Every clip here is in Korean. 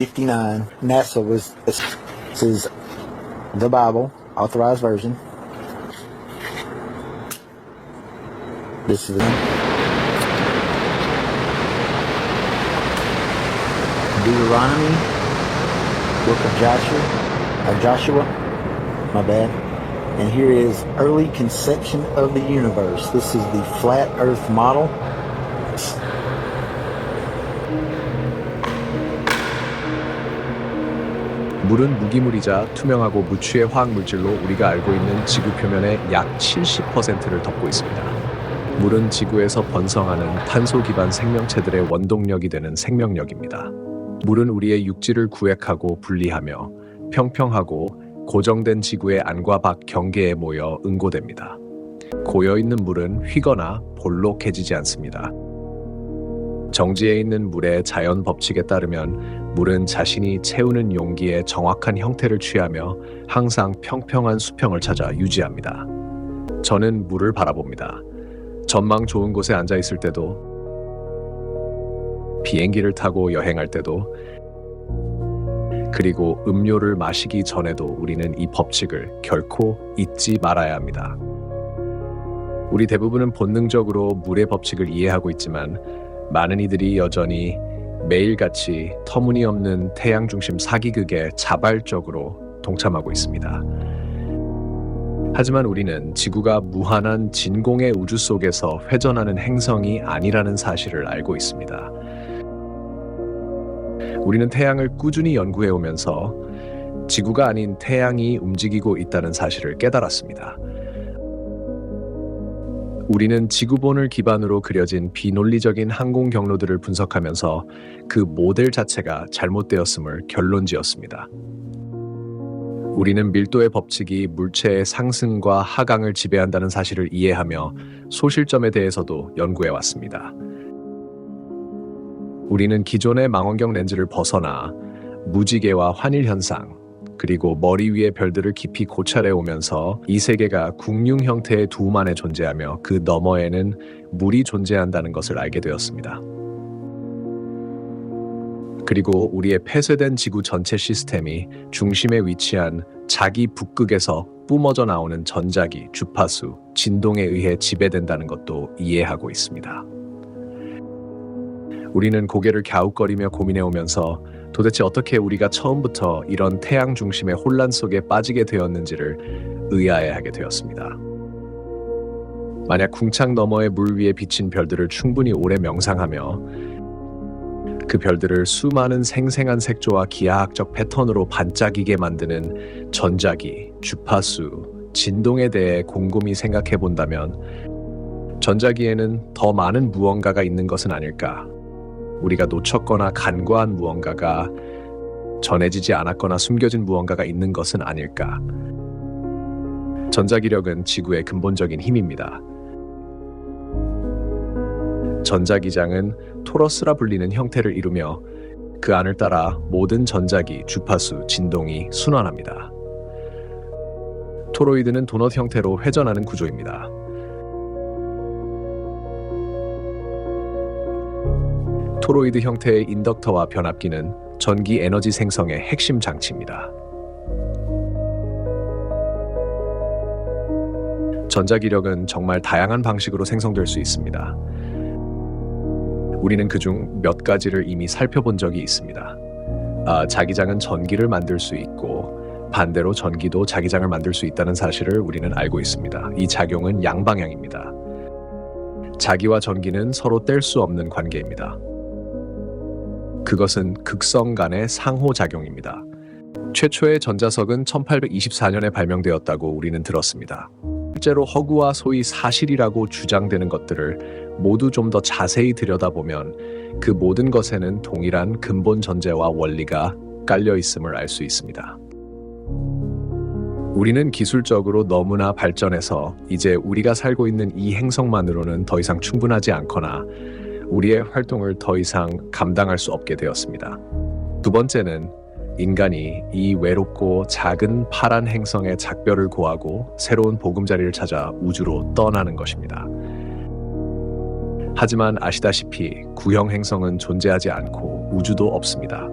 59. NASA was, this is the Bible, authorized version. This is Deuteronomy, book of Joshua, of Joshua, my bad. And here is early conception of the universe. This is the flat earth model. 물은 무기물이자 투명하고 무취의 화학 물질로 우리가 알고 있는 지구 표면의 약 70%를 덮고 있습니다. 물은 지구에서 번성하는 탄소 기반 생명체들의 원동력이 되는 생명력입니다. 물은 우리의 육지를 구획하고 분리하며 평평하고 고정된 지구의 안과 밖 경계에 모여 응고됩니다. 고여 있는 물은 휘거나 볼록해지지 않습니다. 정지에 있는 물의 자연 법칙에 따르면 물은 자신이 채우는 용기의 정확한 형태를 취하며 항상 평평한 수평을 찾아 유지합니다. 저는 물을 바라봅니다. 전망 좋은 곳에 앉아 있을 때도 비행기를 타고 여행할 때도 그리고 음료를 마시기 전에도 우리는 이 법칙을 결코 잊지 말아야 합니다. 우리 대부분은 본능적으로 물의 법칙을 이해하고 있지만 많은 이들이 여전히 매일같이 터무니없는 태양 중심 사기극에 자발적으로 동참하고 있습니다. 하지만 우리는 지구가 무한한 진공의 우주 속에서 회전하는 행성이 아니라는 사실을 알고 있습니다. 우리는 태양을 꾸준히 연구해 오면서 지구가 아닌 태양이 움직이고 있다는 사실을 깨달았습니다. 우리는 지구본을 기반으로 그려진 비논리적인 항공 경로들을 분석하면서 그 모델 자체가 잘못되었음을 결론지었습니다. 우리는 밀도의 법칙이 물체의 상승과 하강을 지배한다는 사실을 이해하며 소실점에 대해서도 연구해 왔습니다. 우리는 기존의 망원경 렌즈를 벗어나 무지개와 환일 현상, 그리고 머리 위의 별들을 깊이 고찰해 오면서 이 세계가 궁융 형태의 두 만에 존재하며 그 너머에는 물이 존재한다는 것을 알게 되었습니다. 그리고 우리의 폐쇄된 지구 전체 시스템이 중심에 위치한 자기 북극에서 뿜어져 나오는 전자기, 주파수, 진동에 의해 지배된다는 것도 이해하고 있습니다. 우리는 고개를 갸웃거리며 고민해 오면서 도대체 어떻게 우리가 처음부터 이런 태양 중심의 혼란 속에 빠지게 되었는지를 의아해하게 되었습니다. 만약 궁창 너머의 물 위에 비친 별들을 충분히 오래 명상하며 그 별들을 수많은 생생한 색조와 기하학적 패턴으로 반짝이게 만드는 전자기, 주파수, 진동에 대해 곰곰이 생각해 본다면 전자기에는 더 많은 무언가가 있는 것은 아닐까 우리가 놓쳤거나 간과한 무언가가 전해지지 않았거나 숨겨진 무언가가 있는 것은 아닐까. 전자기력은 지구의 근본적인 힘입니다. 전자기장은 토러스라 불리는 형태를 이루며 그 안을 따라 모든 전자기, 주파수, 진동이 순환합니다. 토로이드는 도넛 형태로 회전하는 구조입니다. 토로이드 형태의 인덕터와 변압기는 전기 에너지 생성의 핵심 장치입니다. 전자기력은 정말 다양한 방식으로 생성될 수 있습니다. 우리는 그중 몇 가지를 이미 살펴본 적이 있습니다. 아, 자기장은 전기를 만들 수 있고 반대로 전기도 자기장을 만들 수 있다는 사실을 우리는 알고 있습니다. 이 작용은 양방향입니다. 자기와 전기는 서로 뗄 수 없는 관계입니다. 그것은 극성 간의 상호작용입니다. 최초의 전자석은 1824년에 발명되었다고 우리는 들었습니다. 실제로 허구와 소위 사실이라고 주장되는 것들을 모두 좀 더 자세히 들여다보면 그 모든 것에는 동일한 근본 전제와 원리가 깔려 있음을 알 수 있습니다. 우리는 기술적으로 너무나 발전해서 이제 우리가 살고 있는 이 행성만으로는 더 이상 충분하지 않거나 우리의 활동을 더 이상 감당할 수 없게 되었습니다. 두 번째는 인간이 이 외롭고 작은 파란 행성의 작별을 고하고 새로운 보금자리를 찾아 우주로 떠나는 것입니다. 하지만 아시다시피 구형 행성은 존재하지 않고 우주도 없습니다.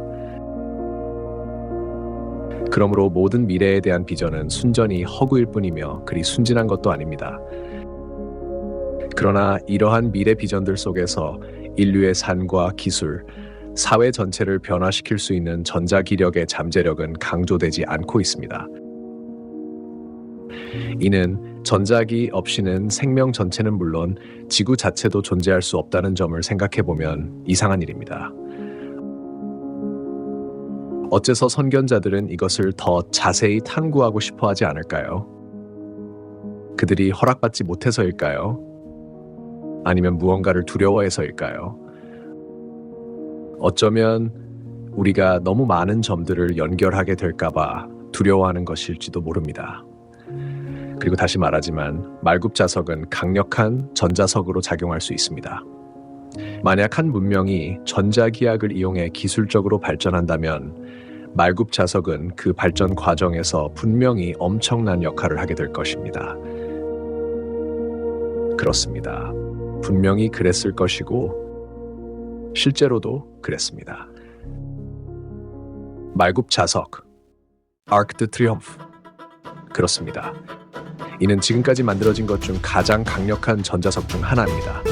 그러므로 모든 미래에 대한 비전은 순전히 허구일 뿐이며 그리 순진한 것도 아닙니다. 그러나 이러한 미래 비전들 속에서 인류의 산과 기술, 사회 전체를 변화시킬 수 있는 전자기력의 잠재력은 강조되지 않고 있습니다. 이는 전자기 없이는 생명 전체는 물론 지구 자체도 존재할 수 없다는 점을 생각해 보면 이상한 일입니다. 어째서 선견자들은 이것을 더 자세히 탐구하고 싶어 하지 않을까요? 그들이 허락받지 못해서일까요? 아니면 무언가를 두려워해서일까요? 어쩌면 우리가 너무 많은 점들을 연결하게 될까봐 두려워하는 것일지도 모릅니다. 그리고 다시 말하지만 말굽 자석은 강력한 전자석으로 작용할 수 있습니다. 만약 한 문명이 전자기학을 이용해 기술적으로 발전한다면 말굽 자석은 그 발전 과정에서 분명히 엄청난 역할을 하게 될 것입니다. 그렇습니다. 분명히 그랬을 것이고 실제로도 그랬습니다. 말굽 자석 아크 드 트리엄프 그렇습니다. 이는 지금까지 만들어진 것 중 가장 강력한 전자석 중 하나입니다.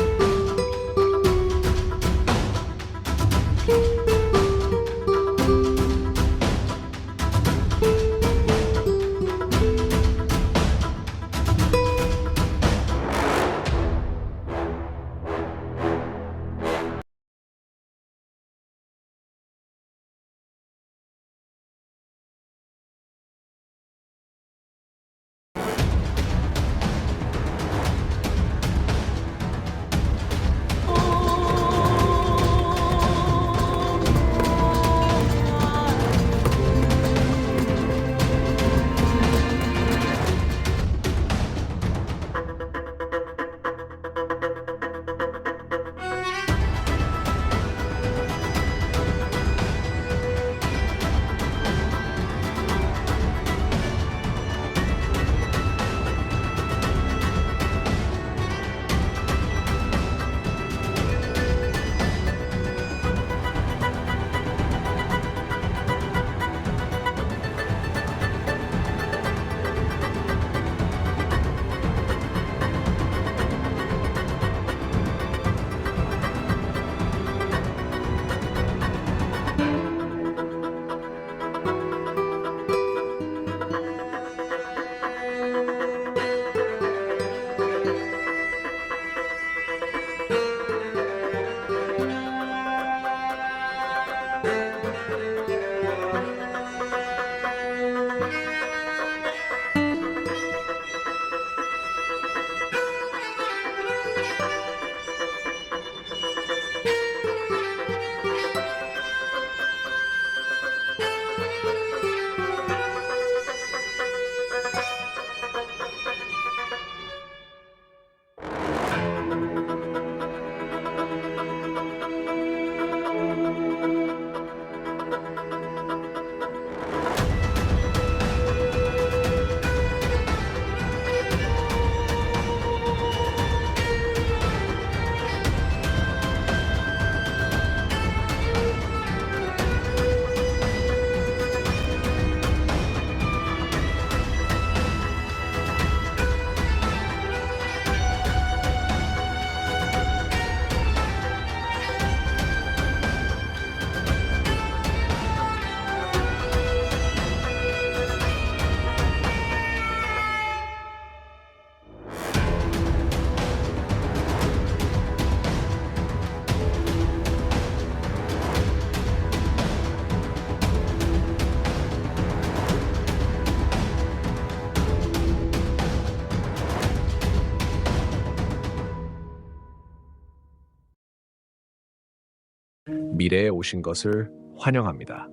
미래에 오신 것을 환영합니다.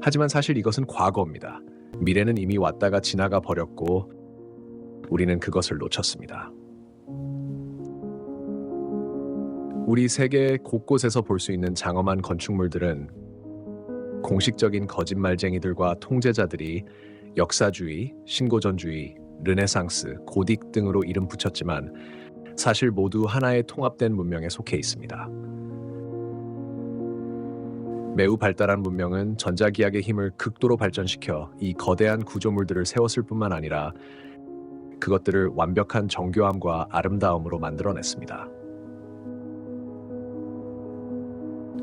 하지만 사실 이것은 과거입니다. 미래는 이미 왔다가 지나가 버렸고 우리는 그것을 놓쳤습니다. 우리 세계 곳곳에서 볼 수 있는 장엄한 건축물들은 공식적인 거짓말쟁이들과 통제자들이 역사주의, 신고전주의, 르네상스, 고딕 등으로 이름 붙였지만 사실 모두 하나의 통합된 문명에 속해 있습니다. 매우 발달한 문명은 전자기학의 힘을 극도로 발전시켜 이 거대한 구조물들을 세웠을 뿐만 아니라 그것들을 완벽한 정교함과 아름다움으로 만들어냈습니다.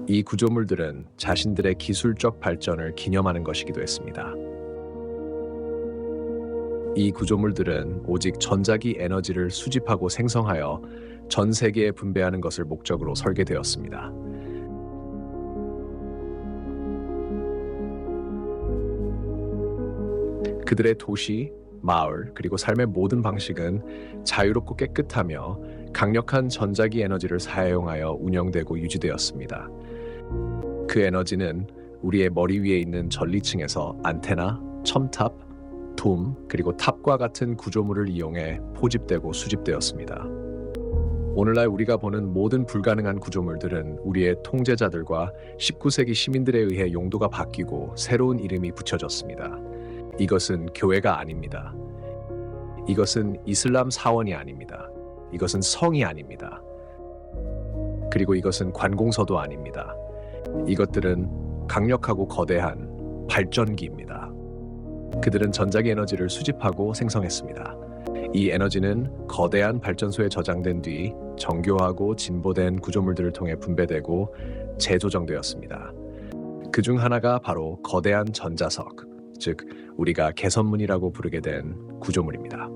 이 구조물들은 자신들의 기술적 발전을 기념하는 것이기도 했습니다. 이 구조물들은 오직 전자기 에너지를 수집하고 생성하여 전 세계에 분배하는 것을 목적으로 설계되었습니다. 그들의 도시, 마을, 그리고 삶의 모든 방식은 자유롭고 깨끗하며 강력한 전자기 에너지를 사용하여 운영되고 유지되었습니다. 그 에너지는 우리의 머리 위에 있는 전리층에서 안테나, 첨탑, 돔, 그리고 탑과 같은 구조물을 이용해 포집되고 수집되었습니다. 오늘날 우리가 보는 모든 불가능한 구조물들은 우리의 통제자들과 19세기 시민들에 의해 용도가 바뀌고 새로운 이름이 붙여졌습니다. 이것은 교회가 아닙니다. 이것은 이슬람 사원이 아닙니다. 이것은 성이 아닙니다. 그리고 이것은 관공서도 아닙니다. 이것들은 강력하고 거대한 발전기입니다. 그들은 전자기 에너지를 수집하고 생성했습니다. 이 에너지는 거대한 발전소에 저장된 뒤 정교하고 진보된 구조물들을 통해 분배되고 재조정되었습니다. 그 중 하나가 바로 거대한 전자석, 즉 우리가 개선문이라고 부르게 된 구조물입니다.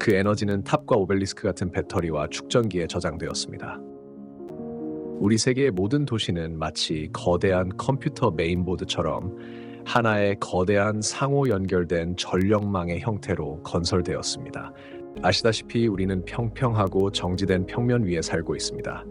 그 에너지는 탑과 오벨리스크 같은 배터리와 축전기에 저장되었습니다. 우리 세계의 모든 도시는 마치 거대한 컴퓨터 메인보드처럼 하나의 거대한 상호 연결된 전력망의 형태로 건설되었습니다. 아시다시피 우리는 평평하고 정지된 평면 위에 살고 있습니다.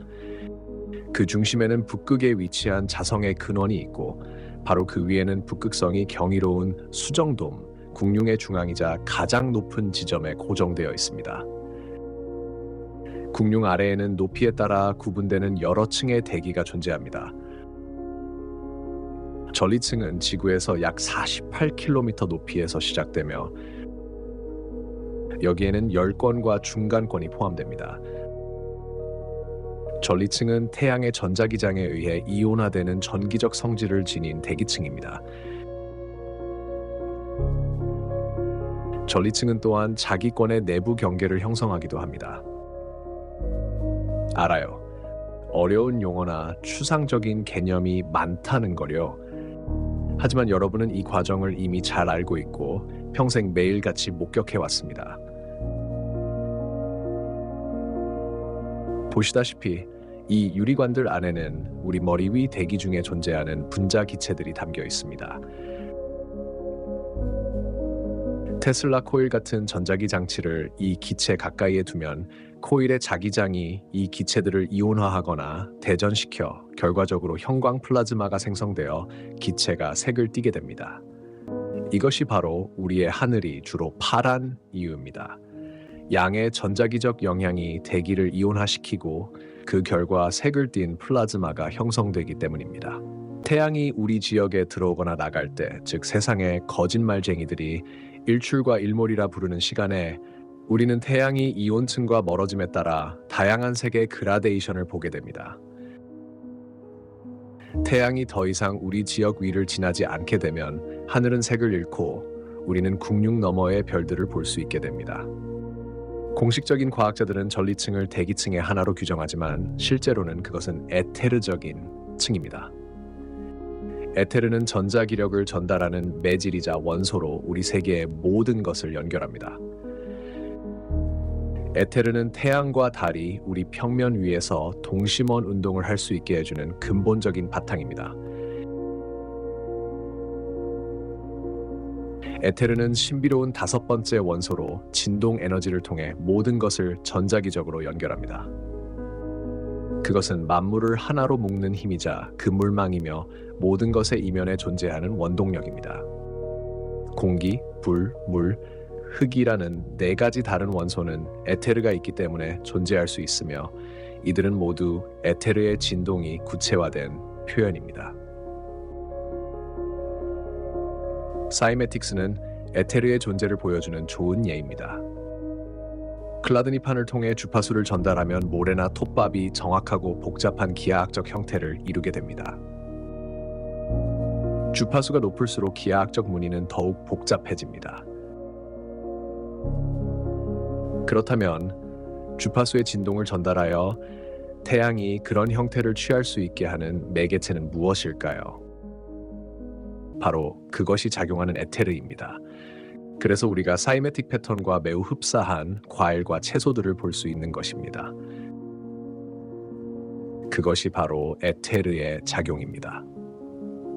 그 중심에는 북극에 위치한 자성의 근원이 있고 바로 그 위에는 북극성이 경이로운 수정돔, 국룡의 중앙이자 가장 높은 지점에 고정되어 있습니다. 국룡 아래에는 높이에 따라 구분되는 여러 층의 대기가 존재합니다. 전리층은 지구에서 약 48km 높이에서 시작되며 여기에는 열권과 중간권이 포함됩니다. 전리층은 태양의 전자기장에 의해 이온화되는 전기적 성질을 지닌 대기층입니다. 전리층은 또한 자기권의 내부 경계를 형성하기도 합니다. 알아요. 어려운 용어나 추상적인 개념이 많다는 거요. 하지만 여러분은 이 과정을 이미 잘 알고 있고 평생 매일같이 목격해 왔습니다. 보시다시피 이 유리관들 안에는 우리 머리 위 대기 중에 존재하는 분자 기체들이 담겨 있습니다. 테슬라 코일 같은 전자기 장치를 이 기체 가까이에 두면 코일의 자기장이 이 기체들을 이온화하거나 대전시켜 결과적으로 형광 플라즈마가 생성되어 기체가 색을 띠게 됩니다. 이것이 바로 우리의 하늘이 주로 파란 이유입니다. 양의 전자기적 영향이 대기를 이온화시키고 그 결과 색을 띤 플라즈마가 형성되기 때문입니다. 태양이 우리 지역에 들어오거나 나갈 때, 즉 세상의 거짓말쟁이들이 일출과 일몰이라 부르는 시간에 우리는 태양이 이온층과 멀어짐에 따라 다양한 색의 그라데이션을 보게 됩니다. 태양이 더 이상 우리 지역 위를 지나지 않게 되면 하늘은 색을 잃고 우리는 국륙 너머의 별들을 볼 수 있게 됩니다. 공식적인 과학자들은 전리층을 대기층의 하나로 규정하지만 실제로는 그것은 에테르적인 층입니다. 에테르는 전자기력을 전달하는 매질이자 원소로 우리 세계의 모든 것을 연결합니다. 에테르는 태양과 달이 우리 평면 위에서 동심원 운동을 할 수 있게 해주는 근본적인 바탕입니다. 에테르는 신비로운 다섯 번째 원소로 진동 에너지를 통해 모든 것을 전자기적으로 연결합니다. 그것은 만물을 하나로 묶는 힘이자 그물망이며 모든 것의 이면에 존재하는 원동력입니다. 공기, 불, 물, 흙이라는 네 가지 다른 원소는 에테르가 있기 때문에 존재할 수 있으며 이들은 모두 에테르의 진동이 구체화된 표현입니다. 사이메틱스는 에테르의 존재를 보여주는 좋은 예입니다. 클라드니판을 통해 주파수를 전달하면 모래나 톱밥이 정확하고 복잡한 기하학적 형태를 이루게 됩니다. 주파수가 높을수록 기하학적 무늬는 더욱 복잡해집니다. 그렇다면 주파수의 진동을 전달하여 태양이 그런 형태를 취할 수 있게 하는 매개체는 무엇일까요? 바로 그것이 작용하는 에테르입니다. 그래서 우리가 사이메틱 패턴과 매우 흡사한 과일과 채소들을 볼 수 있는 것입니다. 그것이 바로 에테르의 작용입니다.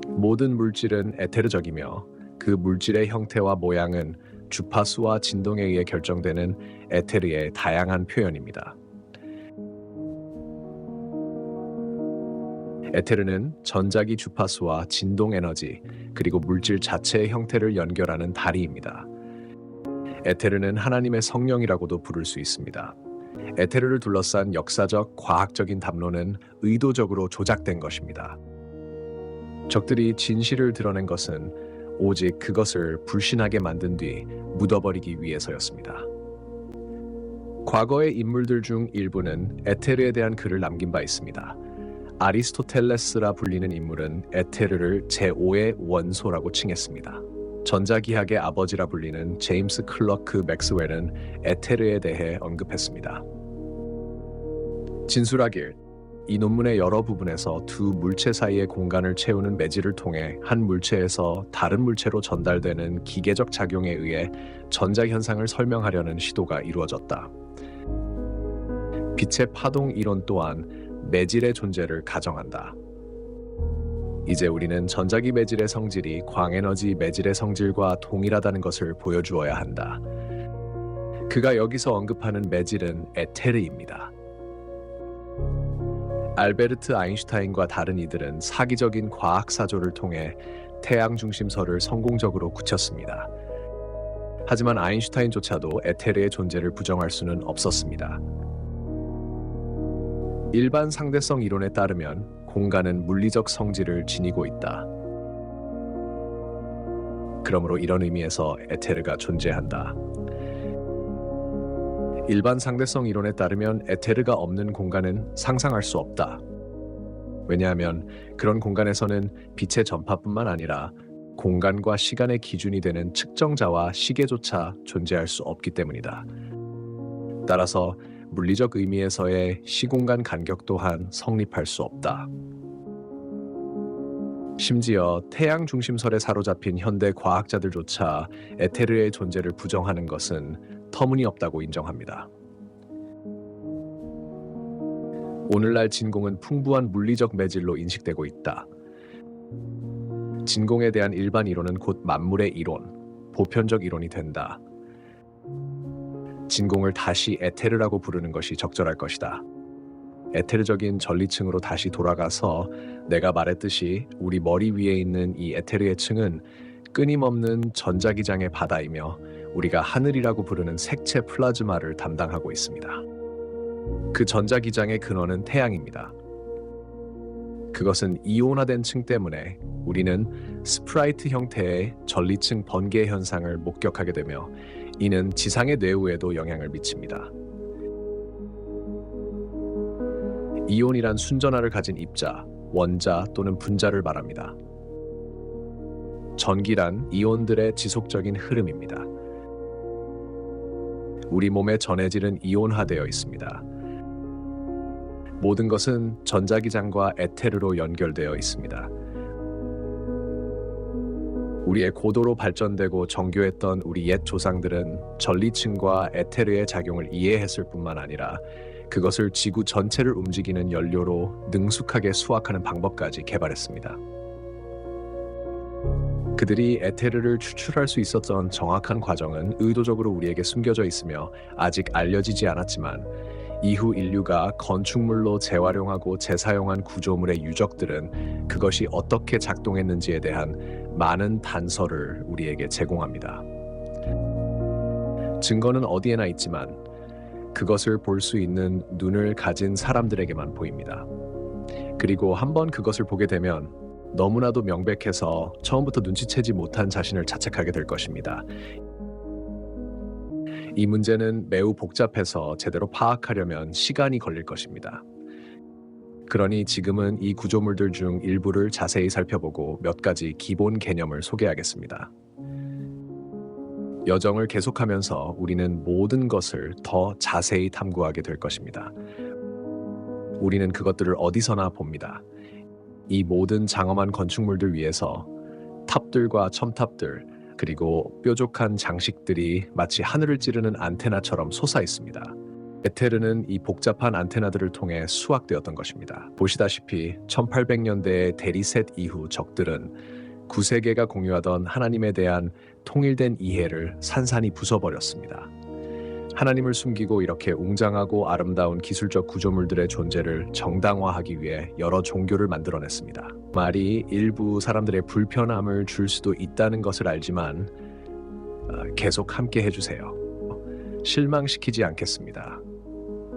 모든 물질은 에테르적이며 그 물질의 형태와 모양은 주파수와 진동에 의해 결정되는 에테르의 다양한 표현입니다. 에테르는 전자기 주파수와 진동 에너지 그리고 물질 자체의 형태를 연결하는 다리입니다. 에테르는 하나님의 성령이라고도 부를 수 있습니다. 에테르를 둘러싼 역사적 과학적인 담론은 의도적으로 조작된 것입니다. 적들이 진실을 드러낸 것은 오직 그것을 불신하게 만든 뒤 묻어버리기 위해서였습니다. 과거의 인물들 중 일부는 에테르에 대한 글을 남긴 바 있습니다. 아리스토텔레스라 불리는 인물은 에테르를 제5의 원소라고 칭했습니다. 전자기학의 아버지라 불리는 제임스 클러크 맥스웰은 에테르에 대해 언급했습니다. 진술하길 이 논문의 여러 부분에서 두 물체 사이의 공간을 채우는 매질을 통해 한 물체에서 다른 물체로 전달되는 기계적 작용에 의해 전자 현상을 설명하려는 시도가 이루어졌다. 빛의 파동 이론 또한 매질의 존재를 가정한다. 이제 우리는 전자기 매질의 성질이 광에너지 매질의 성질과 동일하다는 것을 보여주어야 한다. 그가 여기서 언급하는 매질은 에테르입니다. 알베르트 아인슈타인과 다른 이들은 사기적인 과학 사조를 통해 태양 중심설을 성공적으로 굳혔습니다. 하지만 아인슈타인조차도 에테르의 존재를 부정할 수는 없었습니다. 일반 상대성 이론에 따르면 공간은 물리적 성질을 지니고 있다. 그러므로 이런 의미에서 에테르가 존재한다. 일반 상대성 이론에 따르면 에테르가 없는 공간은 상상할 수 없다. 왜냐하면 그런 공간에서는 빛의 전파뿐만 아니라 공간과 시간의 기준이 되는 측정자와 시계조차 존재할 수 없기 때문이다. 따라서 물리적 의미에서의 시공간 간격 또한 성립할 수 없다. 심지어 태양 중심설에 사로잡힌 현대 과학자들조차 에테르의 존재를 부정하는 것은 터무니없다고 인정합니다. 오늘날 진공은 풍부한 물리적 매질로 인식되고 있다. 진공에 대한 일반 이론은 곧 만물의 이론, 보편적 이론이 된다. 진공을 다시 에테르라고 부르는 것이 적절할 것이다. 에테르적인 전리층으로 다시 돌아가서 내가 말했듯이 우리 머리 위에 있는 이 에테르의 층은 끊임없는 전자기장의 바다이며 우리가 하늘이라고 부르는 색채 플라즈마를 담당하고 있습니다. 그 전자기장의 근원은 태양입니다. 그것은 이온화된 층 때문에 우리는 스프라이트 형태의 전리층 번개 현상을 목격하게 되며 이는 지상의 뇌우에도 영향을 미칩니다. 이온이란 순전하를 가진 입자, 원자 또는 분자를 말합니다. 전기란 이온들의 지속적인 흐름입니다. 우리 몸의 전해질은 이온화되어 있습니다. 모든 것은 전자기장과 에테르로 연결되어 있습니다. 우리의 고도로 발전되고 정교했던 우리 옛 조상들은 전리층과 에테르의 작용을 이해했을 뿐만 아니라 그것을 지구 전체를 움직이는 연료로 능숙하게 수확하는 방법까지 개발했습니다. 그들이 에테르를 추출할 수 있었던 정확한 과정은 의도적으로 우리에게 숨겨져 있으며 아직 알려지지 않았지만 이후 인류가 건축물로 재활용하고 재사용한 구조물의 유적들은 그것이 어떻게 작동했는지에 대한 많은 단서를 우리에게 제공합니다. 증거는 어디에나 있지만 그것을 볼 수 있는 눈을 가진 사람들에게만 보입니다. 그리고 한번 그것을 보게 되면 너무나도 명백해서 처음부터 눈치채지 못한 자신을 자책하게 될 것입니다. 이 문제는 매우 복잡해서 제대로 파악하려면 시간이 걸릴 것입니다. 그러니 지금은 이 구조물들 중 일부를 자세히 살펴보고 몇 가지 기본 개념을 소개하겠습니다. 여정을 계속하면서 우리는 모든 것을 더 자세히 탐구하게 될 것입니다. 우리는 그것들을 어디서나 봅니다. 이 모든 장엄한 건축물들 위에서 탑들과 첨탑들 그리고 뾰족한 장식들이 마치 하늘을 찌르는 안테나처럼 솟아 있습니다. 베테르는 이 복잡한 안테나들을 통해 수확되었던 것입니다. 보시다시피 1800년대의 대리셋 이후 적들은 구세계가 공유하던 하나님에 대한 통일된 이해를 산산이 부숴버렸습니다. 하나님을 숨기고 이렇게 웅장하고 아름다운 기술적 구조물들의 존재를 정당화하기 위해 여러 종교를 만들어냈습니다. 말이 일부 사람들의 불편함을 줄 수도 있다는 것을 알지만 어, 계속 함께 해주세요. 실망시키지 않겠습니다.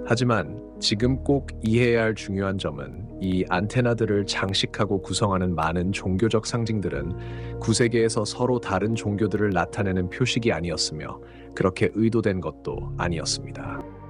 하지만 지금 꼭 이해해야 할 중요한 점은 이 안테나들을 장식하고 구성하는 많은 종교적 상징들은 구세계에서 서로 다른 종교들을 나타내는 표식이 아니었으며 그렇게 의도된 것도 아니었습니다.